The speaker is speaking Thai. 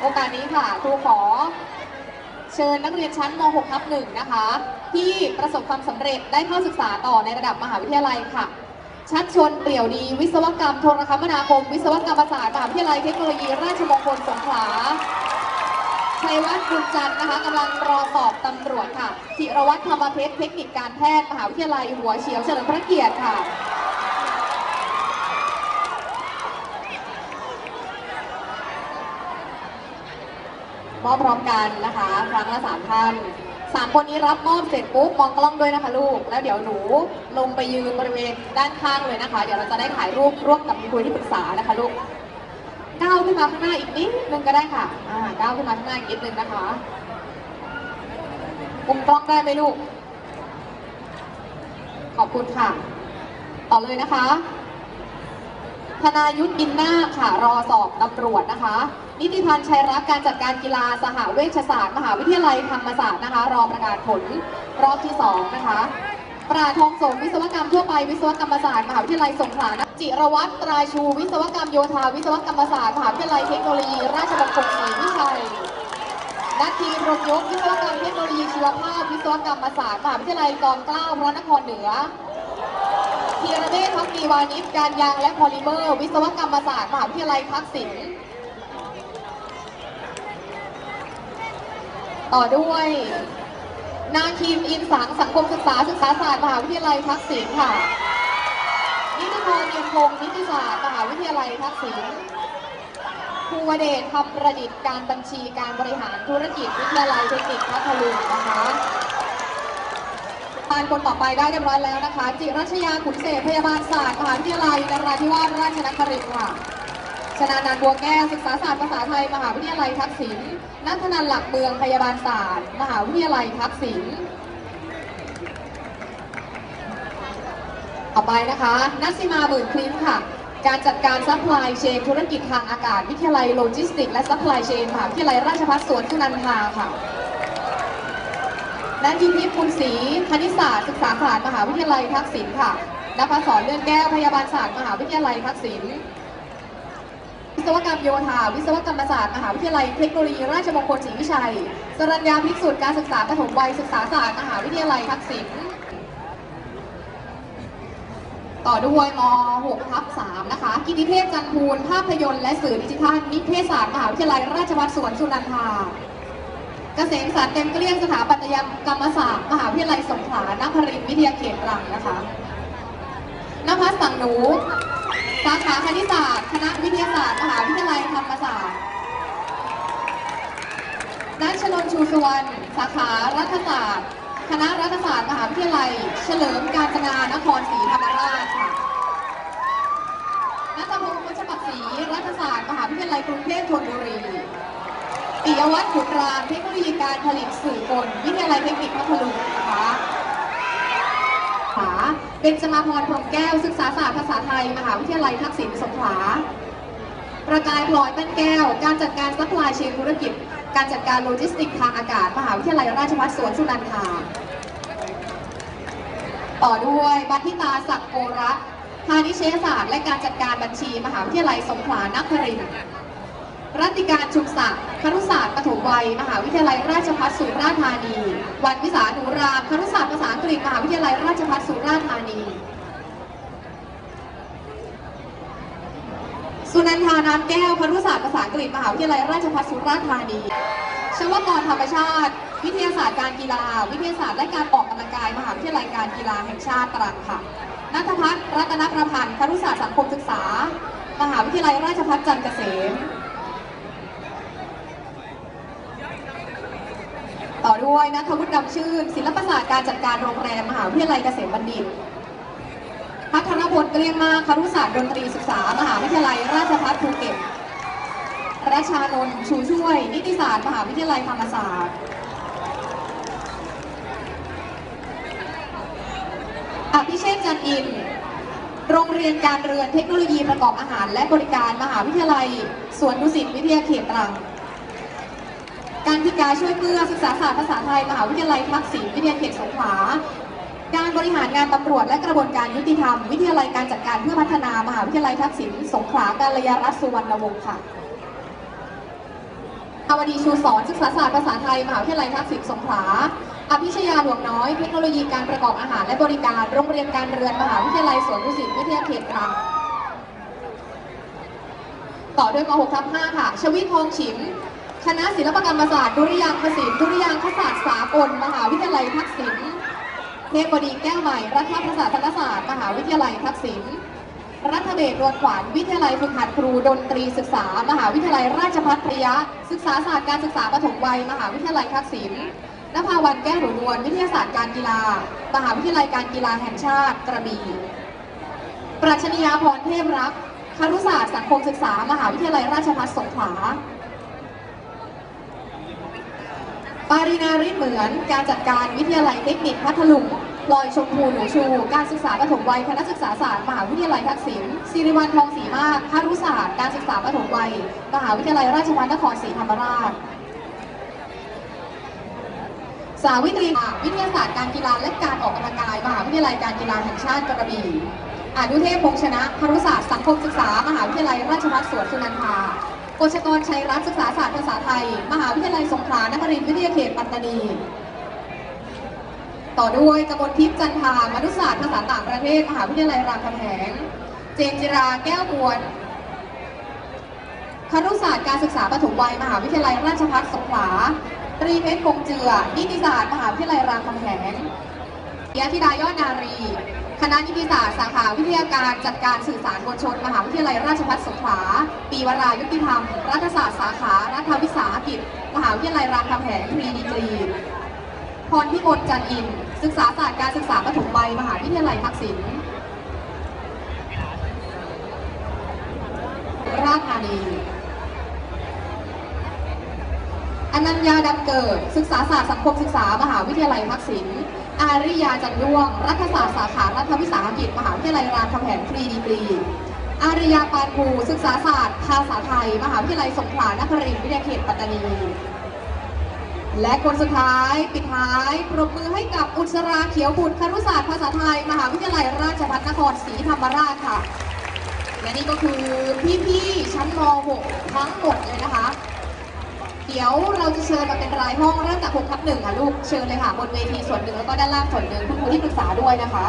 โอกาสนี้ค่ะครูขอเชิญนักเรียนชั้นม .6 ทับหนึ่งนะคะ ที่ประสบความสำเร็จได้เข้าศึกษาต่อในระดับมหาวิทยาลัยค่ะ ชัดชนเปลี่ยวดี วิศวกรรมโทรคมนาคม วิศวกรรมศาสตร์มหาวิทยาลัยเทคโนโลยี ราชมงคลสงขลาชัยวัฒน์บุญจันทร์นะคะกำลังรอสอบตำรวจค่ะจิรวัตรธรรมเพชรเทคนิคการแพทย์มหาวิทยาลัยหัวเฉียวเฉลิมพระเกียรติค่ะ มอบพร้อมกันนะคะ ครั้งละสามท่านสามคนนี้รับมอบเสร็จปุ๊บมองกล้องด้วยนะคะลูก แล้วเดี๋ยวหนูลงไปยืนบริเวณด้านข้างเลยนะคะ เดี๋ยวเราจะได้ถ่ายรูปร่วมกับคุณที่ปรึกษานะคะลูกก้าวขึ้นมาข้างหน้าอีกนิดนึงก็ได้ค่ะอ่าก้าวขึ้นมาข้างหน้าอีกนิดนึงนะคะมุมกล้องได้ไหมลูก ขอบคุณค่ะ ต่อเลยนะคะ ธนายุทธอินนาค่ะ รอสอบตำรวจนะคะ นิติพันธ์ชัยรักการจัดการกีฬาสหเวชศาสตร์ มหาวิทยาลัยธรรมศาสตร์นะคะ รอประกาศผลรอบที่ 2 นะคะ ปราทองสงฆ์วิศวกรรมทั่วไป วิศวกรรมศาสตร์ มหาวิทยาลัยสงขลานจิรวัตรตราชู วิศวกรรมโยธา วิศวกรรมศาสตร์ มหาวิทยาลัยเทคโนโลยี ราชมงคลศรีวิชัยนัททีรมยกวิศวกรรมเทคโนโลยีชีวภาพ วิศวกรรมศาสตร์ มหาวิทยาลัยจอมเกล้าพระนครเหนือ พีรเมธพักดีวานิชการยางและพอลิเมอร์ วิศวกรรมศาสตร์มหาวิทยาลัยทักษิณต่อด้วย นาคินอินสังสังคมศึกษาศึกษาศาสตร์มหาวิทยาลัยทักษิณค่ะ นิติพรเนียมพงศ์นิติศาสตร์มหาวิทยาลัยทักษิณภูวเดชคำประดิษฐ์การบัญชีการบริหารธุรกิจวิทยาลัยเทคนิคพัทลุงนะคะ ทานคนต่อไปได้เรียบร้อยแล้วนะคะ จิรัชยาขุนเศษพยาบาลศาสตร์มหาวิทยาลัยนราธิวาสราชนครินทร์ค่ะ ชนานันท์บัวแก้วศึกษาศาสตร์ภาษาไทย มหาวิทยาลัยทักษิณ นัทนันท์หลักเมืองพยาบาลศาสตร์ มหาวิทยาลัยทักษิณ ต่อไปนะคะ นัทสิมาหมื่นคลิปค่ะ การจัดการซัพพลายเชนธุรกิจทางอากาศ วิทยาลัยโลจิสติก และซัพพลายเชนมหาวิทยาลัยราชภัฏสวนสุนันทาค่ะ นันยูพิพคุณศรีคณิตศาสตร์ศึกษาศาสตร์มหาวิทยาลัยทักษิณค่ะนภศรเลื่อนแก้วพยาบาลศาสตร์มหาวิทยาลัยทักษิณวิศวกรรมโยธา วิศวกรรมศาสตร์มหาวิทยาลัยเทคโนโลยีราชมงคลศรีวิชัย สรัญญาภิกษุการศึกษาปฐมวัยศึกษาศาสตร์มหาวิทยาลัยทักษิณต่อด้วยม 6 ทับ3นะคะ กิติเทพจันทูลภาพยนตร์และสื่อดิจิทัลนิเทศศาสตร์มหาวิทยาลัยราชภัฏสวนสุนันทา เกษมศาสตร์เต็มเกลี้ยงสถาปัตยกรรมศาสตร์มหาวิทยาลัยสงขลานครินทร์วิทยาเขตตรังนะคะนภัสสังหนู สาขาคณิตศาสตร์ คณะวิทยาศาสตร์ มหาวิทยาลัยธรรมศาสตร์นัชนนชูสุวรรณ สาขารัฐศาสตร์ คณะรัฐศาสตร์ มหาวิทยาลัย เฉลิมกาญจนานครศรีธรรมราชค่ะนัทพงศ์พุชปักศรีรัฐศาสตร์ มหาวิทยาลัยกรุงเทพธนบุรี ปิยวัฒน์ขุนรามเทคโนโลยีการผลิตสื่อกลวิทยาลัยเทคนิคพัทลุงนะคะขาเป็นจมาพรพรมแก้ว ศึกษาศาสตร์ภาษาไทย มหาวิทยาลัยทักษิณสงขลาประกายพลอยเป็นแก้ว การจัดการซัพพลายเชนธุรกิจ การจัดการโลจิสติกส์ทางอากาศ มหาวิทยาลัยราชภัฏสวนสุนันทา ต่อด้วยบัทิตาศักดิ์โกระพาณิชยศาสตร์ และการจัดการบัญชี มหาวิทยาลัยสงขลานครินทร์ รัติการชุมศักดิ์ครุศาสตร์ปฐมวัย มหาวิทยาลัยราชภัฏสุราษฎร์ธานี วันวิสาหนูรามครุศาสตร์ภาษาอังกฤษ มหาวิทยาลัยราชภัฏสุราษฎร์ธานี สุนันทาน้ำแก้วครุศาสตร์ภาษาอังกฤษ มหาวิทยาลัยราชภัฏสุราษฎร์ธานี ชวกรธรรมชาติ วิทยาศาสตร์การกีฬา วิทยาศาสตร์และการออกกำลังกาย มหาวิทยาลัยการกีฬาแห่งชาติตรังค่ะนัทพัฒน์รัตนประพันธ์ครุศาสตร์สังคมศึกษา มหาวิทยาลัยราชภัฏจันทร์เกษม ต่อด้วยนัทวุฒิดำชื่น ศิลปศาสตร์การจัดการโรงแรมมหาวิทยาลัยเกษมบัณฑิตพัฒนพลเกลี้ยงมากครุศาสตร์ดนตรีศึกษา มหาวิทยาลัยราชภัฏภูเก็ตรัชานนท์ชูช่วย นิติศาสตร์ มหาวิทยาลัยธรรมศาสตร์อภิเชษจันอิน โรงเรียนการเรือนเทคโนโลยีประกอบอาหารและบริการมหาวิทยาลัย สวนดุสิตวิทยาเขตตรัง การพิการช่วยเพื่อศึกษาศาสตร์ภาษาไทยมหาวิทยาลัยทักษิณวิทยาเขตสงขลาการบริหารงานตำรวจและกระบวนการยุติธรรม วิทยาลัยการจัดการเพื่อพัฒนามหาวิทยาลัยทักษิณสงขลาการยารัตน์สุวรรณวงศ์ค่ะอาวดีชูสอนศึกษาศาสตร์ภาษาไทยมหาวิทยาลัยทักษิณสงขลาอภิชยาหลวงน้อย เทคโนโลยีการประกอบอาหารและบริการโรงเรียนการเรือนมหาวิทยาลัยสวนดุสิตวิทยาเขตตรังต่อด้วยม .6 ทับ5ค่ะ ชวิตทองฉิม คณะศิลปกรรมศาสตร์ดุริยางคศิลป์ดุริยางคศาสตร์สากล มหาวิทยาลัยทักษิณเทพบดีแก้วใหม่รัฐประศาสนศาสตร์ มหาวิทยาลัยทักษิณรัฐเดชนวลขวัญวิทยาลัยฝึกหัดครูดนตรีศึกษา มหาวิทยาลัยราชภัฏพยะศึกษาศาสตร์การศึกษาปฐมวัย มหาวิทยาลัยทักษิณนภาวันแก้วหนูนวลวิทยาศาสตร์การกีฬา มหาวิทยาลัยการกีฬาแห่งชาติกระบี่ปรัชนียาพรเทพรักครุศาสตร์สังคมศึกษา มหาวิทยาลัยราชภัฏสงขลา ปารินาริเหมือน การจัดการวิทยาลัยเทคนิคพัทลุงลอยชมพูหนูชู การศึกษาปฐมวัยคณะศึกษาศาสตร์มหาวิทยาลัยทักษิณสิริวัลทองศรีมากคารุศาสตร์การศึกษาปฐมวัยมหาวิทยาลัยราชภัฏนครศรีธรรมราช สาวิตรีวิทยาศาสตร์การกีฬาและการออกกำลังกายมหาวิทยาลัยการกีฬาแห่งชาติกระบี่อนุเทพพงษ์ชนะครุศาสตร์สังคมศึกษามหาวิทยาลัยราชภัฏสวนสุนันทา โกชกรชัยรัตน์ศึกษาศาสตร์ภาษาไทย มหาวิทยาลัยสงขลานครินทร์วิทยาเขตปัตตานี ต่อด้วยกมลทิพย์จันทามนุษยศาสตร์ภาษาต่างประเทศ มหาวิทยาลัยรามคำแหง เจนจิราแก้วบวนครุศาสตร์การศึกษาปฐมวัย มหาวิทยาลัยราชภัฏสงขลา ตรีเพชรคงเจือนิติศาสตร์ มหาวิทยาลัยรามคำแหงยธิดายอดนารี คณะนิติศาสตร์สาขาวิทยาการจัดการสื่อสารมวลชนมหาวิทยาลัยราชภัฏสงขลาปีวรายุติธรรม รัฐศาสตร์สาขารัฐวิสาหกิจ มหาวิทยาลัยรามคำแหงพรีดีกรีพรพิมลจันอิน ศึกษาศาสตร์การศึกษาปฐมวัยมหาวิทยาลัยทักษิณราชธานีอนัญญาดำเกิด ศึกษาศาสตร์สังคมศึกษา มหาวิทยาลัยทักษิณ อาริยาจันดวง รัฐศาสตร์สาขารัฐวิสาหกิจมหาวิทยาลัยรามคำแหงฟรีดีกรีอาริยาปานภูศึกษาศาสตร์ ภาษาไทย มหาวิทยาลัยสงขลานครินทร์วิทยาเขตปัตตานีและคนสุดท้ายปิดท้ายปรบมือให้กับอุศราเขียวบุตรครุศาสตร์ภาษาไทย มหาวิทยาลัยราชภัฏนครศรีธรรมราชค่ะ และนี่ก็คือพี่ๆชั้นม .6 ทั้งหมดเลยนะคะ เดี๋ยวเราจะเชิญมาเป็นรายห้องเริ่มจาก6ทับหนึ่งค่ะลูกเชิญเลยค่ะบนเวทีส่วนหนึ่งแล้วก็ด้านล่างส่วนหนึ่งคุณครูที่ปรึกษาด้วยนะคะ